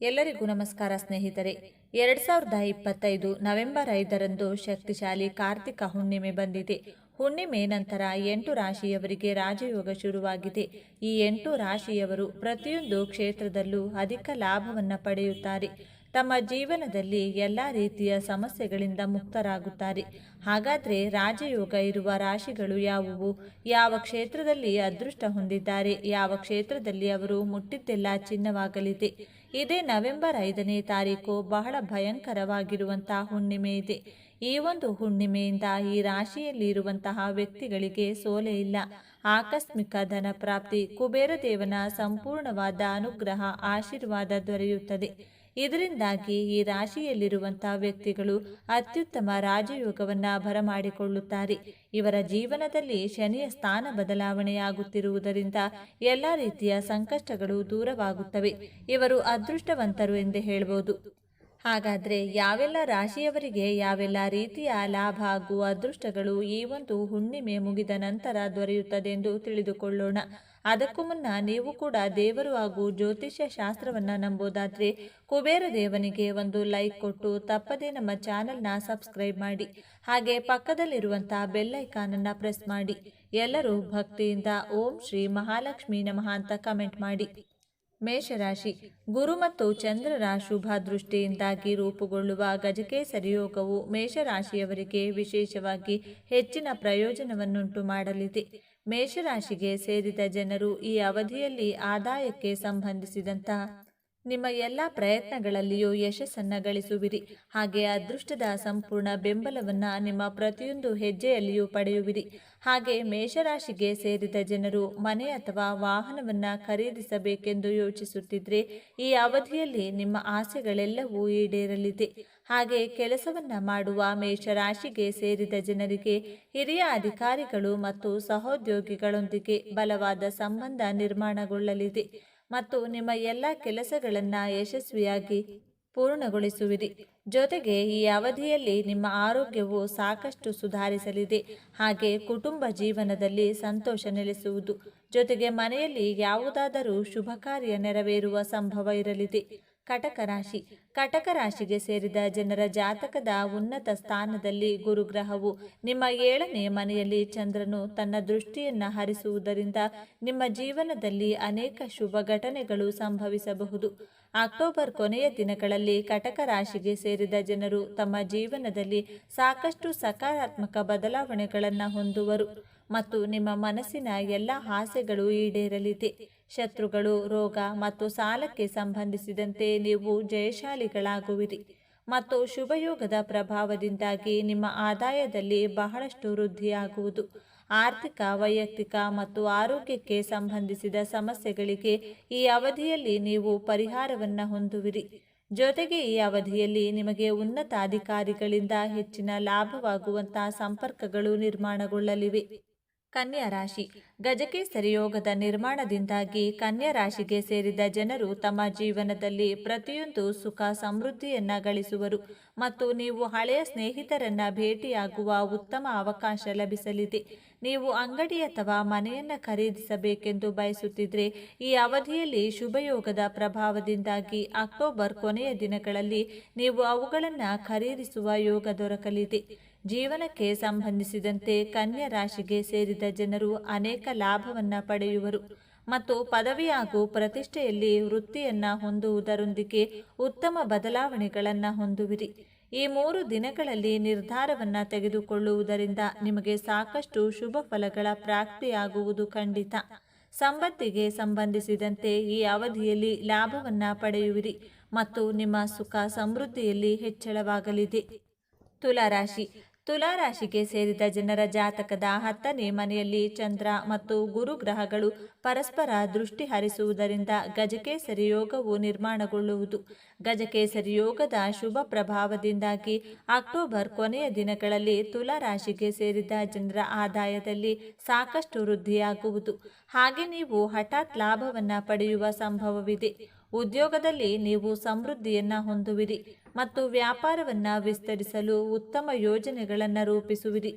ಎಲ್ಲರಿಗೂ ನಮಸ್ಕಾರ ಸ್ನೇಹಿತರೆ. ಎರಡ್ ಸಾವಿರದ ಇಪ್ಪತ್ತೈದು ನವೆಂಬರ್ ಐದರಂದು ಶಕ್ತಿಶಾಲಿ ಕಾರ್ತಿಕ ಹುಣ್ಣಿಮೆ ಬಂದಿದೆ. ಹುಣ್ಣಿಮೆ ನಂತರ ಎಂಟು ರಾಶಿಯವರಿಗೆ ರಾಜಯೋಗ ಶುರುವಾಗಿದೆ. ಈ ಎಂಟು ರಾಶಿಯವರು ಪ್ರತಿಯೊಂದು ಕ್ಷೇತ್ರದಲ್ಲೂ ಅಧಿಕ ಲಾಭವನ್ನು ಪಡೆಯುತ್ತಾರೆ. ತಮ್ಮ ಜೀವನದಲ್ಲಿ ಎಲ್ಲ ರೀತಿಯ ಸಮಸ್ಯೆಗಳಿಂದ ಮುಕ್ತರಾಗುತ್ತಾರೆ. ಹಾಗಾದರೆ ರಾಜಯೋಗ ಇರುವ ರಾಶಿಗಳು ಯಾವುವು? ಯಾವ ಕ್ಷೇತ್ರದಲ್ಲಿ ಅದೃಷ್ಟ ಹೊಂದಿದ್ದಾರೆ? ಯಾವ ಕ್ಷೇತ್ರದಲ್ಲಿ ಅವರು ಮುಟ್ಟಿದ್ದೆಲ್ಲ ಚಿನ್ನವಾಗಲಿದೆ? ಇದೇ ನವೆಂಬರ್ ಐದನೇ ತಾರೀಕು ಬಹಳ ಭಯಂಕರವಾಗಿರುವಂತಹ ಹುಣ್ಣಿಮೆ ಇದೆ. ಈ ಒಂದು ಹುಣ್ಣಿಮೆಯಿಂದ ಈ ರಾಶಿಯಲ್ಲಿ ಇರುವಂತಹ ವ್ಯಕ್ತಿಗಳಿಗೆ ಸೋಲೆ ಇಲ್ಲ. ಆಕಸ್ಮಿಕ ಧನ ಪ್ರಾಪ್ತಿ, ಕುಬೇರ ದೇವನ ಸಂಪೂರ್ಣವಾದ ಅನುಗ್ರಹ, ಆಶೀರ್ವಾದ ದೊರೆಯುತ್ತದೆ. ಇದರಿಂದಾಗಿ ಈ ರಾಶಿಯಲ್ಲಿರುವಂತಹ ವ್ಯಕ್ತಿಗಳು ಅತ್ಯುತ್ತಮ ರಾಜಯೋಗವನ್ನ ಬರಮಾಡಿಕೊಳ್ಳುತ್ತಾರೆ. ಇವರ ಜೀವನದಲ್ಲಿ ಶನಿಯ ಸ್ಥಾನ ಬದಲಾವಣೆಯಾಗುತ್ತಿರುವುದರಿಂದ ಎಲ್ಲ ರೀತಿಯ ಸಂಕಷ್ಟಗಳು ದೂರವಾಗುತ್ತವೆ. ಇವರು ಅದೃಷ್ಟವಂತರು ಎಂದೇ ಹೇಳಬಹುದು ಹಾಗಾದರೆ ಯಾವೆಲ್ಲ ರಾಶಿಯವರಿಗೆ ಯಾವೆಲ್ಲ ರೀತಿಯ ಲಾಭ ಹಾಗೂ ಅದೃಷ್ಟಗಳು ಈ ಒಂದು ಹುಣ್ಣಿಮೆ ಮುಗಿದ ನಂತರ ದೊರೆಯುತ್ತದೆ ಎಂದು ತಿಳಿದುಕೊಳ್ಳೋಣ. ಅದಕ್ಕೂ ಮುನ್ನ ನೀವು ಕೂಡ ದೇವರು ಹಾಗೂ ಜ್ಯೋತಿಷ್ಯ ಶಾಸ್ತ್ರವನ್ನು ನಂಬೋದಾದರೆ ಕುಬೇರ ದೇವನಿಗೆ ಒಂದು ಲೈಕ್ ಕೊಟ್ಟು ತಪ್ಪದೇ ನಮ್ಮ ಚಾನೆಲ್ನ ಸಬ್ಸ್ಕ್ರೈಬ್ ಮಾಡಿ. ಹಾಗೆ ಪಕ್ಕದಲ್ಲಿರುವಂತಹ ಬೆಲ್ಲೈಕಾನನ್ನು ಪ್ರೆಸ್ ಮಾಡಿ. ಎಲ್ಲರೂ ಭಕ್ತಿಯಿಂದ ಓಂ ಶ್ರೀ ಮಹಾಲಕ್ಷ್ಮಿ ನಮಃ ಅಂತ ಕಮೆಂಟ್ ಮಾಡಿ. ಮೇಷರಾಶಿ. ಗುರು ಮತ್ತು ಚಂದ್ರರ ಶುಭ ದೃಷ್ಟಿಯಿಂದಾಗಿ ರೂಪುಗೊಳ್ಳುವ ಗಜಕೇಸರಿ ಯೋಗವು ಮೇಷರಾಶಿಯವರಿಗೆ ವಿಶೇಷವಾಗಿ ಹೆಚ್ಚಿನ ಪ್ರಯೋಜನವನ್ನುಂಟು ಮಾಡಲಿದೆ. ಮೇಷರಾಶಿಗೆ ಸೇರಿದ ಜನರು ಈ ಅವಧಿಯಲ್ಲಿ ಆದಾಯಕ್ಕೆ ಸಂಬಂಧಿಸಿದಂತಹ ನಿಮ್ಮ ಎಲ್ಲ ಪ್ರಯತ್ನಗಳಲ್ಲಿಯೂ ಯಶಸ್ಸನ್ನು ಗಳಿಸುವಿರಿ. ಹಾಗೆ ಅದೃಷ್ಟದ ಸಂಪೂರ್ಣ ಬೆಂಬಲವನ್ನು ನಿಮ್ಮ ಪ್ರತಿಯೊಂದು ಹೆಜ್ಜೆಯಲ್ಲಿಯೂ ಪಡೆಯುವಿರಿ. ಹಾಗೆ ಮೇಷರಾಶಿಗೆ ಸೇರಿದ ಜನರು ಮನೆ ಅಥವಾ ವಾಹನವನ್ನು ಖರೀದಿಸಬೇಕೆಂದು ಯೋಚಿಸುತ್ತಿದ್ರೆ ಈ ಅವಧಿಯಲ್ಲಿ ನಿಮ್ಮ ಆಸೆಗಳೆಲ್ಲವೂ ಈಡೇರಲಿದೆ. ಹಾಗೆ ಕೆಲಸವನ್ನ ಮಾಡುವ ಮೇಷರಾಶಿಗೆ ಸೇರಿದ ಜನರಿಗೆ ಹಿರಿಯ ಅಧಿಕಾರಿಗಳು ಮತ್ತು ಸಹೋದ್ಯೋಗಿಗಳೊಂದಿಗೆ ಬಲವಾದ ಸಂಬಂಧ ನಿರ್ಮಾಣಗೊಳ್ಳಲಿದೆ. ಮತ್ತು ನಿಮ್ಮ ಎಲ್ಲ ಕೆಲಸಗಳನ್ನು ಯಶಸ್ವಿಯಾಗಿ ಪೂರ್ಣಗೊಳಿಸುವಿರಿ. ಜೊತೆಗೆ ಈ ಅವಧಿಯಲ್ಲಿ ನಿಮ್ಮ ಆರೋಗ್ಯವು ಸಾಕಷ್ಟು ಸುಧಾರಿಸಲಿದೆ. ಹಾಗೆ ಕುಟುಂಬ ಜೀವನದಲ್ಲಿ ಸಂತೋಷ ನೆಲೆಸುವುದು. ಜೊತೆಗೆ ಮನೆಯಲ್ಲಿ ಯಾವುದಾದರೂ ಶುಭ ಕಾರ್ಯ ನೆರವೇರುವ ಸಂಭವ ಇರಲಿದೆ. ಕಟಕ ರಾಶಿ. ಕಟಕ ರಾಶಿಗೆ ಸೇರಿದ ಜನರ ಜಾತಕದ ಉನ್ನತ ಸ್ಥಾನದಲ್ಲಿ ಗುರುಗ್ರಹವು. ನಿಮ್ಮ ಏಳನೆಯ ಮನೆಯಲ್ಲಿ ಚಂದ್ರನು ತನ್ನ ದೃಷ್ಟಿಯನ್ನ ಹರಿಸುವುದರಿಂದ ನಿಮ್ಮ ಜೀವನದಲ್ಲಿ ಅನೇಕ ಶುಭ ಘಟನೆಗಳು ಸಂಭವಿಸಬಹುದು. ಅಕ್ಟೋಬರ್ ಕೊನೆಯ ದಿನಗಳಲ್ಲಿ ಕಟಕ ರಾಶಿಗೆ ಸೇರಿದ ಜನರು ತಮ್ಮ ಜೀವನದಲ್ಲಿ ಸಾಕಷ್ಟು ಸಕಾರಾತ್ಮಕ ಬದಲಾವಣೆಗಳನ್ನು ಹೊಂದುವರು. ಮತ್ತು ನಿಮ್ಮ ಮನಸ್ಸಿನ ಎಲ್ಲ ಆಸೆಗಳು ಈಡೇರಲಿದೆ. ಶತ್ರುಗಳು, ರೋಗ ಮತ್ತು ಸಾಲಕ್ಕೆ ಸಂಬಂಧಿಸಿದಂತೆ ನೀವು ಜಯಶಾಲಿಗಳಾಗುವಿರಿ. ಮತ್ತು ಶುಭಯೋಗದ ಪ್ರಭಾವದಿಂದಾಗಿ ನಿಮ್ಮ ಆದಾಯದಲ್ಲಿ ಬಹಳಷ್ಟು ವೃದ್ಧಿಯಾಗುವುದು. ಆರ್ಥಿಕ, ವೈಯಕ್ತಿಕ ಮತ್ತು ಆರೋಗ್ಯಕ್ಕೆ ಸಂಬಂಧಿಸಿದ ಸಮಸ್ಯೆಗಳಿಗೆ ಈ ಅವಧಿಯಲ್ಲಿ ನೀವು ಪರಿಹಾರವನ್ನು ಹೊಂದುವಿರಿ. ಜೊತೆಗೆ ಈ ಅವಧಿಯಲ್ಲಿ ನಿಮಗೆ ಉನ್ನತ ಅಧಿಕಾರಿಗಳಿಂದ ಹೆಚ್ಚಿನ ಲಾಭವಾಗುವಂತಹ ಸಂಪರ್ಕಗಳು ನಿರ್ಮಾಣಗೊಳ್ಳಲಿವೆ. ಕನ್ಯಾ ರಾಶಿ. ಗಜಕೇಸರಿ ಸರಿಯೋಗದ ನಿರ್ಮಾಣದಿಂದಾಗಿ ಕನ್ಯಾ ರಾಶಿಗೆ ಸೇರಿದ ಜನರು ತಮ್ಮ ಜೀವನದಲ್ಲಿ ಪ್ರತಿಯೊಂದು ಸುಖ ಸಮೃದ್ಧಿಯನ್ನ ಗಳಿಸುವರು. ಮತ್ತು ನೀವು ಹಳೆಯ ಸ್ನೇಹಿತರನ್ನ ಭೇಟಿಯಾಗುವ ಉತ್ತಮ ಅವಕಾಶ ಲಭಿಸಲಿದೆ. ನೀವು ಅಂಗಡಿ ಅಥವಾ ಮನೆಯನ್ನ ಖರೀದಿಸಬೇಕೆಂದು ಬಯಸುತ್ತಿದ್ರೆ, ಈ ಅವಧಿಯಲ್ಲಿ ಶುಭಯೋಗದ ಪ್ರಭಾವದಿಂದಾಗಿ ಅಕ್ಟೋಬರ್ ಕೊನೆಯ ದಿನಗಳಲ್ಲಿ ನೀವು ಅವುಗಳನ್ನು ಖರೀದಿಸುವ ಯೋಗ ದೊರಕಲಿದೆ. ಜೀವನಕ್ಕೆ ಸಂಬಂಧಿಸಿದಂತೆ ಕನ್ಯಾ ರಾಶಿಗೆ ಸೇರಿದ ಜನರು ಅನೇಕ ಲಾಭವನ್ನು ಪಡೆಯುವರು. ಮತ್ತು ಪದವಿ ಹಾಗೂ ಪ್ರತಿಷ್ಠೆಯಲ್ಲಿ ವೃತ್ತಿಯನ್ನು ಹೊಂದುವುದರೊಂದಿಗೆ ಉತ್ತಮ ಬದಲಾವಣೆಗಳನ್ನು ಹೊಂದುವಿರಿ. ಈ ಮೂರು ದಿನಗಳಲ್ಲಿ ನಿರ್ಧಾರವನ್ನು ತೆಗೆದುಕೊಳ್ಳುವುದರಿಂದ ನಿಮಗೆ ಸಾಕಷ್ಟು ಶುಭ ಫಲಗಳ ಪ್ರಾಪ್ತಿಯಾಗುವುದು ಖಂಡಿತ. ಸಂಪತ್ತಿಗೆ ಸಂಬಂಧಿಸಿದಂತೆ ಈ ಅವಧಿಯಲ್ಲಿ ಲಾಭವನ್ನು ಪಡೆಯುವಿರಿ ಮತ್ತು ನಿಮ್ಮ ಸುಖ ಸಮೃದ್ಧಿಯಲ್ಲಿ ಹೆಚ್ಚಳವಾಗಲಿದೆ. ತುಲಾರಾಶಿ. ತುಲಾರಾಶಿಗೆ ಸೇರಿದ ಜನರ ಜಾತಕದ ಹತ್ತನೇ ಮನೆಯಲ್ಲಿ ಚಂದ್ರ ಮತ್ತು ಗುರು ಗ್ರಹಗಳು ಪರಸ್ಪರ ದೃಷ್ಟಿ ಹರಿಸುವುದರಿಂದ ಗಜಕೇಸರಿ ಯೋಗವು ನಿರ್ಮಾಣಗೊಳ್ಳುವುದು. ಗಜಕೇಸರಿ ಯೋಗದ ಶುಭ ಪ್ರಭಾವದಿಂದಾಗಿ ಅಕ್ಟೋಬರ್ ಕೊನೆಯ ದಿನಗಳಲ್ಲಿ ತುಲಾರಾಶಿಗೆ ಸೇರಿದ ಜನರ ಆದಾಯದಲ್ಲಿ ಸಾಕಷ್ಟು ವೃದ್ಧಿಯಾಗುವುದು. ಹಾಗೆ ನೀವು ಹಠಾತ್ ಲಾಭವನ್ನು ಪಡೆಯುವ ಸಂಭವವಿದೆ. ಉದ್ಯೋಗದಲ್ಲಿ ನೀವು ಸಮೃದ್ಧಿಯನ್ನು ಹೊಂದುವಿರಿ. ಮತ್ತು ವ್ಯಾಪಾರವನ್ನ ವಿಸ್ತರಿಸಲು ಉತ್ತಮ ಯೋಜನೆಗಳನ್ನು ರೂಪಿಸುವಿರಿ.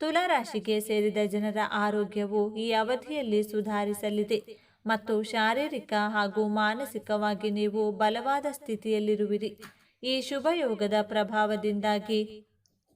ತುಲಾರಾಶಿಗೆ ಸೇರಿದ ಜನರ ಆರೋಗ್ಯವು ಈ ಅವಧಿಯಲ್ಲಿ ಸುಧಾರಿಸಲಿದೆ ಮತ್ತು ಶಾರೀರಿಕ ಹಾಗೂ ಮಾನಸಿಕವಾಗಿ ನೀವು ಬಲವಾದ ಸ್ಥಿತಿಯಲ್ಲಿರುವಿರಿ. ಈ ಶುಭಯೋಗದ ಪ್ರಭಾವದಿಂದಾಗಿ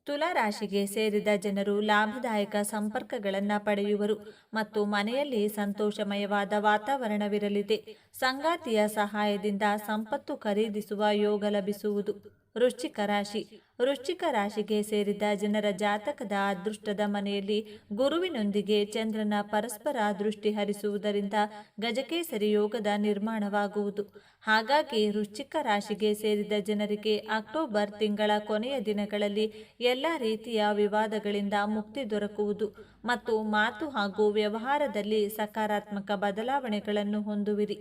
ತುಲಾ ರಾಶಿಗೆ ಸೇರಿದ ಜನರು ಲಾಭದಾಯಕ ಸಂಪರ್ಕಗಳನ್ನು ಪಡೆಯುವರು ಮತ್ತು ಮನೆಯಲ್ಲಿ ಸಂತೋಷಮಯವಾದ ವಾತಾವರಣವಿರಲಿದೆ. ಸಂಗಾತಿಯ ಸಹಾಯದಿಂದ ಸಂಪತ್ತು ಖರೀದಿಸುವ ಯೋಗ ಲಭಿಸುವುದು. ವೃಶ್ಚಿಕ ರಾಶಿ. ವೃಶ್ಚಿಕ ರಾಶಿಗೆ ಸೇರಿದ ಜನರ ಜಾತಕದ ಅದೃಷ್ಟದ ಮನೆಯಲ್ಲಿ ಗುರುವಿನೊಂದಿಗೆ ಚಂದ್ರನ ಪರಸ್ಪರ ದೃಷ್ಟಿ ಹರಿಸುವುದರಿಂದ ಗಜಕೇಸರಿ ಯೋಗದ ನಿರ್ಮಾಣವಾಗುವುದು. ಹಾಗಾಗಿ ವೃಶ್ಚಿಕ ರಾಶಿಗೆ ಸೇರಿದ ಜನರಿಗೆ ಅಕ್ಟೋಬರ್ ತಿಂಗಳ ಕೊನೆಯ ದಿನಗಳಲ್ಲಿ ಎಲ್ಲ ರೀತಿಯ ವಿವಾದಗಳಿಂದ ಮುಕ್ತಿ ದೊರಕುವುದು ಮತ್ತು ಮಾತು ಹಾಗೂ ವ್ಯವಹಾರದಲ್ಲಿ ಸಕಾರಾತ್ಮಕ ಬದಲಾವಣೆಗಳನ್ನು ಹೊಂದುವಿರಿ.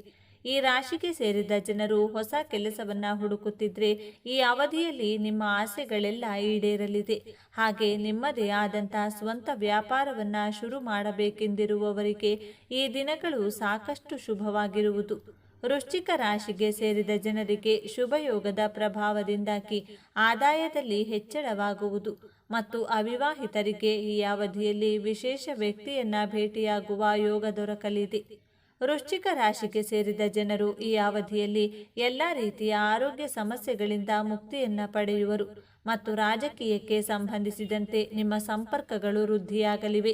ಈ ರಾಶಿಗೆ ಸೇರಿದ ಜನರು ಹೊಸ ಕೆಲಸವನ್ನ ಹುಡುಕುತ್ತಿದ್ರೆ ಈ ಅವಧಿಯಲ್ಲಿ ನಿಮ್ಮ ಆಸೆಗಳೆಲ್ಲ ಈಡೇರಲಿದೆ. ಹಾಗೆ ನಿಮ್ಮದೇ ಆದಂತಹ ಸ್ವಂತ ವ್ಯಾಪಾರವನ್ನ ಶುರು ಮಾಡಬೇಕೆಂದಿರುವವರಿಗೆ ಈ ದಿನಗಳು ಸಾಕಷ್ಟು ಶುಭವಾಗಿರುವುದು. ವೃಶ್ಚಿಕ ರಾಶಿಗೆ ಸೇರಿದ ಜನರಿಗೆ ಶುಭಯೋಗದ ಪ್ರಭಾವದಿಂದಾಗಿ ಆದಾಯದಲ್ಲಿ ಹೆಚ್ಚಳವಾಗುವುದು ಮತ್ತು ಅವಿವಾಹಿತರಿಗೆ ಈ ಅವಧಿಯಲ್ಲಿ ವಿಶೇಷ ವ್ಯಕ್ತಿಯನ್ನ ಭೇಟಿಯಾಗುವ ಯೋಗ ದೊರಕಲಿದೆ. ವೃಶ್ಚಿಕ ರಾಶಿಗೆ ಸೇರಿದ ಜನರು ಈ ಅವಧಿಯಲ್ಲಿ ಎಲ್ಲ ರೀತಿಯ ಆರೋಗ್ಯ ಸಮಸ್ಯೆಗಳಿಂದ ಮುಕ್ತಿಯನ್ನ ಪಡೆಯುವರು ಮತ್ತು ರಾಜಕೀಯಕ್ಕೆ ಸಂಬಂಧಿಸಿದಂತೆ ನಿಮ್ಮ ಸಂಪರ್ಕಗಳು ವೃದ್ಧಿಯಾಗಲಿವೆ.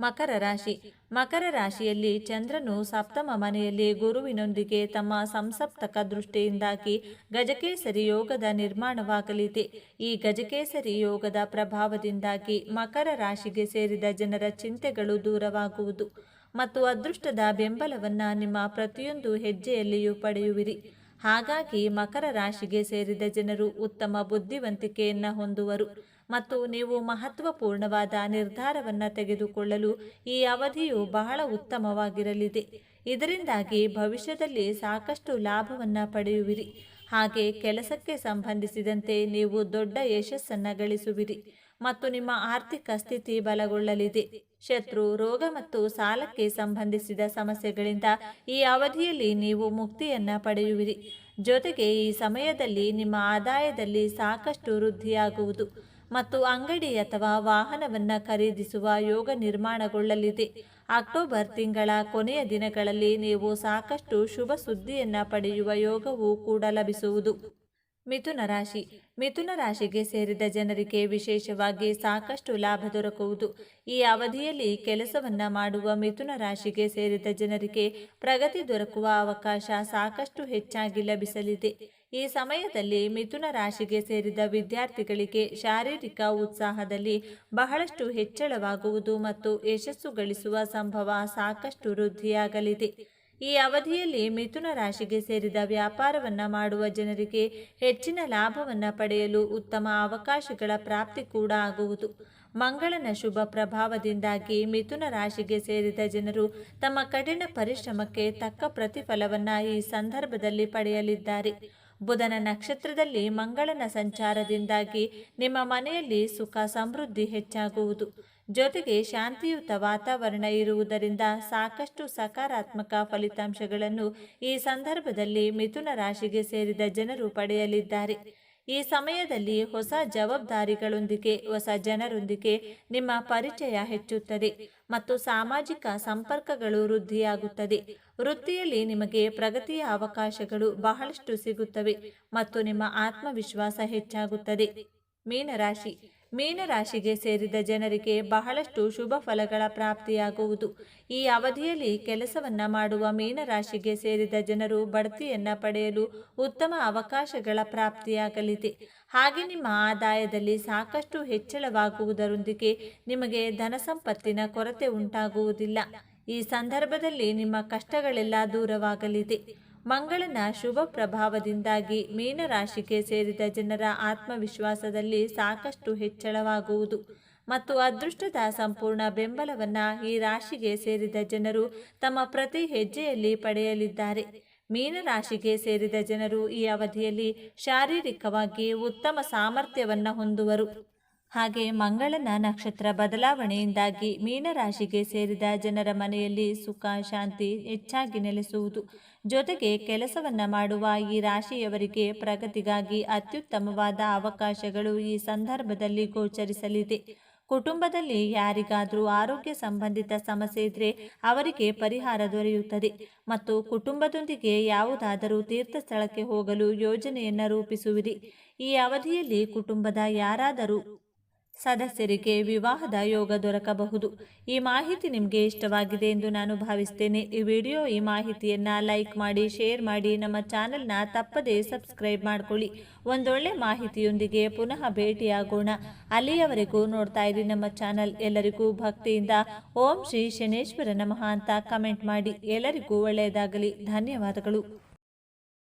ಮಕರ ರಾಶಿ. ಮಕರ ರಾಶಿಯಲ್ಲಿ ಚಂದ್ರನು ಸಪ್ತಮ ಮನೆಯಲ್ಲಿ ಗುರುವಿನೊಂದಿಗೆ ತಮ್ಮ ಸಂಸಪ್ತಕ ದೃಷ್ಟಿಯಿಂದಾಗಿ ಗಜಕೇಸರಿ ಯೋಗದ ನಿರ್ಮಾಣವಾಗಲಿದೆ. ಈ ಗಜಕೇಸರಿ ಯೋಗದ ಪ್ರಭಾವದಿಂದಾಗಿ ಮಕರ ರಾಶಿಗೆ ಸೇರಿದ ಜನರ ಚಿಂತೆಗಳು ದೂರವಾಗುವುದು. ಮತ್ತು ಅದೃಷ್ಟದ ಬೆಂಬಲವನ್ನ ನಿಮ್ಮ ಪ್ರತಿಯೊಂದು ಹೆಜ್ಜೆಯಲ್ಲಿಯೂ ಪಡೆಯುವಿರಿ. ಹಾಗಾಗಿ ಮಕರ ರಾಶಿಗೆ ಸೇರಿದ ಜನರು ಉತ್ತಮ ಬುದ್ಧಿವಂತಿಕೆಯನ್ನ ಹೊಂದುವರು ಮತ್ತು ನೀವು ಮಹತ್ವಪೂರ್ಣವಾದ ನಿರ್ಧಾರವನ್ನ ತೆಗೆದುಕೊಳ್ಳಲು ಈ ಅವಧಿಯು ಬಹಳ ಉತ್ತಮವಾಗಿರಲಿದೆ. ಇದರಿಂದಾಗಿ ಭವಿಷ್ಯದಲ್ಲಿ ಸಾಕಷ್ಟು ಲಾಭವನ್ನ ಪಡೆಯುವಿರಿ. ಹಾಗೆ ಕೆಲಸಕ್ಕೆ ಸಂಬಂಧಿಸಿದಂತೆ ನೀವು ದೊಡ್ಡ ಯಶಸ್ಸನ್ನು ಗಳಿಸುವಿರಿ. ಮತ್ತು ನಿಮ್ಮ ಆರ್ಥಿಕ ಸ್ಥಿತಿ ಬಲಗೊಳ್ಳಲಿದೆ. ಶತ್ರು, ರೋಗ ಮತ್ತು ಸಾಲಕ್ಕೆ ಸಂಬಂಧಿಸಿದ ಸಮಸ್ಯೆಗಳಿಂದ ಈ ಅವಧಿಯಲ್ಲಿ ನೀವು ಮುಕ್ತಿಯನ್ನ ಪಡೆಯುವಿರಿ. ಜೊತೆಗೆ ಈ ಸಮಯದಲ್ಲಿ ನಿಮ್ಮ ಆದಾಯದಲ್ಲಿ ಸಾಕಷ್ಟು ವೃದ್ಧಿಯಾಗುವುದು ಮತ್ತು ಅಂಗಡಿ ಅಥವಾ ವಾಹನವನ್ನ ಖರೀದಿಸುವ ಯೋಗ ನಿರ್ಮಾಣಗೊಳ್ಳಲಿದೆ. ಅಕ್ಟೋಬರ್ ತಿಂಗಳ ಕೊನೆಯ ದಿನಗಳಲ್ಲಿ ನೀವು ಸಾಕಷ್ಟು ಶುಭ ಸುದ್ದಿಯನ್ನ ಪಡೆಯುವ ಯೋಗವೂ ಕೂಡ ಲಭಿಸುವುದು. ಮಿಥುನ ರಾಶಿ. ಮಿಥುನ ರಾಶಿಗೆ ಸೇರಿದ ಜನರಿಗೆ ವಿಶೇಷವಾಗಿ ಸಾಕಷ್ಟು ಲಾಭ ದೊರಕುವುದು. ಈ ಅವಧಿಯಲ್ಲಿ ಕೆಲಸವನ್ನ ಮಾಡುವ ಮಿಥುನ ರಾಶಿಗೆ ಸೇರಿದ ಜನರಿಗೆ ಪ್ರಗತಿ ದೊರಕುವ ಅವಕಾಶ ಸಾಕಷ್ಟು ಹೆಚ್ಚಾಗಿ ಲಭಿಸಲಿದೆ. ಈ ಸಮಯದಲ್ಲಿ ಮಿಥುನ ರಾಶಿಗೆ ಸೇರಿದ ವಿದ್ಯಾರ್ಥಿಗಳಿಗೆ ಶಾರೀರಿಕ ಉತ್ಸಾಹದಲ್ಲಿ ಬಹಳಷ್ಟು ಹೆಚ್ಚಳವಾಗುವುದು ಮತ್ತು ಯಶಸ್ಸು ಗಳಿಸುವ ಸಂಭವ ಸಾಕಷ್ಟು ವೃದ್ಧಿಯಾಗಲಿದೆ. ಈ ಅವಧಿಯಲ್ಲಿ ಮಿಥುನ ರಾಶಿಗೆ ಸೇರಿದ ವ್ಯಾಪಾರವನ್ನ ಮಾಡುವ ಜನರಿಗೆ ಹೆಚ್ಚಿನ ಲಾಭವನ್ನ ಪಡೆಯಲು ಉತ್ತಮ ಅವಕಾಶಗಳ ಪ್ರಾಪ್ತಿ ಕೂಡ ಆಗುವುದು. ಮಂಗಳನ ಶುಭ ಪ್ರಭಾವದಿಂದಾಗಿ ಮಿಥುನ ರಾಶಿಗೆ ಸೇರಿದ ಜನರು ತಮ್ಮ ಕಠಿಣ ಪರಿಶ್ರಮಕ್ಕೆ ತಕ್ಕ ಪ್ರತಿಫಲವನ್ನ ಈ ಸಂದರ್ಭದಲ್ಲಿ ಪಡೆಯಲಿದ್ದಾರೆ. ಬುಧನ ನಕ್ಷತ್ರದಲ್ಲಿ ಮಂಗಳನ ಸಂಚಾರದಿಂದಾಗಿ ನಿಮ್ಮ ಮನೆಯಲ್ಲಿ ಸುಖ, ಸಮೃದ್ಧಿ ಹೆಚ್ಚಾಗುವುದು. ಜೊತೆಗೆ ಶಾಂತಿಯುತ ವಾತಾವರಣ ಇರುವುದರಿಂದ ಸಾಕಷ್ಟು ಸಕಾರಾತ್ಮಕ ಫಲಿತಾಂಶಗಳನ್ನು ಈ ಸಂದರ್ಭದಲ್ಲಿ ಮಿಥುನ ರಾಶಿಗೆ ಸೇರಿದ ಜನರು ಪಡೆಯಲಿದ್ದಾರೆ. ಈ ಸಮಯದಲ್ಲಿ ಹೊಸ ಜವಾಬ್ದಾರಿಗಳೊಂದಿಗೆ, ಹೊಸ ಜನರೊಂದಿಗೆ ನಿಮ್ಮ ಪರಿಚಯ ಹೆಚ್ಚುತ್ತದೆ ಮತ್ತು ಸಾಮಾಜಿಕ ಸಂಪರ್ಕಗಳು ವೃದ್ಧಿಯಾಗುತ್ತದೆ. ವೃತ್ತಿಯಲ್ಲಿ ನಿಮಗೆ ಪ್ರಗತಿಯ ಅವಕಾಶಗಳು ಬಹಳಷ್ಟು ಸಿಗುತ್ತವೆ ಮತ್ತು ನಿಮ್ಮ ಆತ್ಮವಿಶ್ವಾಸ ಹೆಚ್ಚಾಗುತ್ತದೆ. ಮೀನರಾಶಿ ಮೀನರಾಶಿಗೆ ಸೇರಿದ ಜನರಿಗೆ ಬಹಳಷ್ಟು ಶುಭ ಫಲಗಳ ಪ್ರಾಪ್ತಿಯಾಗುವುದು. ಈ ಅವಧಿಯಲ್ಲಿ ಕೆಲಸವನ್ನ ಮಾಡುವ ಮೀನರಾಶಿಗೆ ಸೇರಿದ ಜನರು ಬಡ್ತಿಯನ್ನ ಪಡೆಯಲು ಉತ್ತಮ ಅವಕಾಶಗಳ ಪ್ರಾಪ್ತಿಯಾಗಲಿದೆ. ಹಾಗೆ ನಿಮ್ಮ ಆದಾಯದಲ್ಲಿ ಸಾಕಷ್ಟು ಹೆಚ್ಚಳವಾಗುವುದರೊಂದಿಗೆ ನಿಮಗೆ ಧನ ಸಂಪತ್ತಿನ ಕೊರತೆ ಉಂಟಾಗುವುದಿಲ್ಲ. ಈ ಸಂದರ್ಭದಲ್ಲಿ ನಿಮ್ಮ ಕಷ್ಟಗಳೆಲ್ಲ ದೂರವಾಗಲಿದೆ. ಮಂಗಳನ ಶುಭ ಪ್ರಭಾವದಿಂದಾಗಿ ಮೀನರಾಶಿಗೆ ಸೇರಿದ ಜನರ ಆತ್ಮವಿಶ್ವಾಸದಲ್ಲಿ ಸಾಕಷ್ಟು ಹೆಚ್ಚಳವಾಗುವುದು ಮತ್ತು ಅದೃಷ್ಟದ ಸಂಪೂರ್ಣ ಬೆಂಬಲವನ್ನು ಈ ರಾಶಿಗೆ ಸೇರಿದ ಜನರು ತಮ್ಮ ಪ್ರತಿ ಹೆಜ್ಜೆಯಲ್ಲಿ ಪಡೆಯಲಿದ್ದಾರೆ. ಮೀನರಾಶಿಗೆ ಸೇರಿದ ಜನರು ಈ ಅವಧಿಯಲ್ಲಿ ಶಾರೀರಿಕವಾಗಿ ಉತ್ತಮ ಸಾಮರ್ಥ್ಯವನ್ನು ಹೊಂದುವರು. ಹಾಗೆ ಮಂಗಳನ ನಕ್ಷತ್ರ ಬದಲಾವಣೆಯಿಂದಾಗಿ ಮೀನರಾಶಿಗೆ ಸೇರಿದ ಜನರ ಮನೆಯಲ್ಲಿ ಸುಖ, ಶಾಂತಿ ಹೆಚ್ಚಾಗಿ ನೆಲೆಸುವುದು. ಜೊತೆಗೆ ಕೆಲಸವನ್ನ ಮಾಡುವ ಈ ರಾಶಿಯವರಿಗೆ ಪ್ರಗತಿಗಾಗಿ ಅತ್ಯುತ್ತಮವಾದ ಅವಕಾಶಗಳು ಈ ಸಂದರ್ಭದಲ್ಲಿ ಗೋಚರಿಸಲಿದೆ. ಕುಟುಂಬದಲ್ಲಿ ಯಾರಿಗಾದರೂ ಆರೋಗ್ಯ ಸಂಬಂಧಿತ ಸಮಸ್ಯೆ ಇದ್ದರೆ ಅವರಿಗೆ ಪರಿಹಾರ ದೊರೆಯುತ್ತದೆ. ಮತ್ತು ಕುಟುಂಬದೊಂದಿಗೆ ಯಾವುದಾದರೂ ತೀರ್ಥ ಸ್ಥಳಕ್ಕೆ ಹೋಗಲು ಯೋಜನೆಯನ್ನು ರೂಪಿಸುವಿರಿ. ಈ ಅವಧಿಯಲ್ಲಿ ಕುಟುಂಬದ ಯಾರಾದರೂ ಸದಸ್ಯರಿಗೆ ವಿವಾಹದ ಯೋಗ ದೊರಕಬಹುದು. ಈ ಮಾಹಿತಿ ನಿಮಗೆ ಇಷ್ಟವಾಗಿದೆ ಎಂದು ನಾನು ಭಾವಿಸ್ತೇನೆ. ಈ ವಿಡಿಯೋ, ಈ ಮಾಹಿತಿಯನ್ನು ಲೈಕ್ ಮಾಡಿ, ಶೇರ್ ಮಾಡಿ, ನಮ್ಮ ಚಾನೆಲ್ನ ತಪ್ಪದೇ ಸಬ್ಸ್ಕ್ರೈಬ್ ಮಾಡ್ಕೊಳ್ಳಿ. ಒಂದೊಳ್ಳೆ ಮಾಹಿತಿಯೊಂದಿಗೆ ಪುನಃ ಭೇಟಿಯಾಗೋಣ. ಅಲ್ಲಿಯವರೆಗೂ ನೋಡ್ತಾ ಇರಿ ನಮ್ಮ ಚಾನಲ್. ಎಲ್ಲರಿಗೂ ಭಕ್ತಿಯಿಂದ ಓಂ ಶ್ರೀ ಶನೇಶ್ವರ ನಮಃ ಅಂತ ಕಮೆಂಟ್ ಮಾಡಿ. ಎಲ್ಲರಿಗೂ ಒಳ್ಳೆಯದಾಗಲಿ. ಧನ್ಯವಾದಗಳು.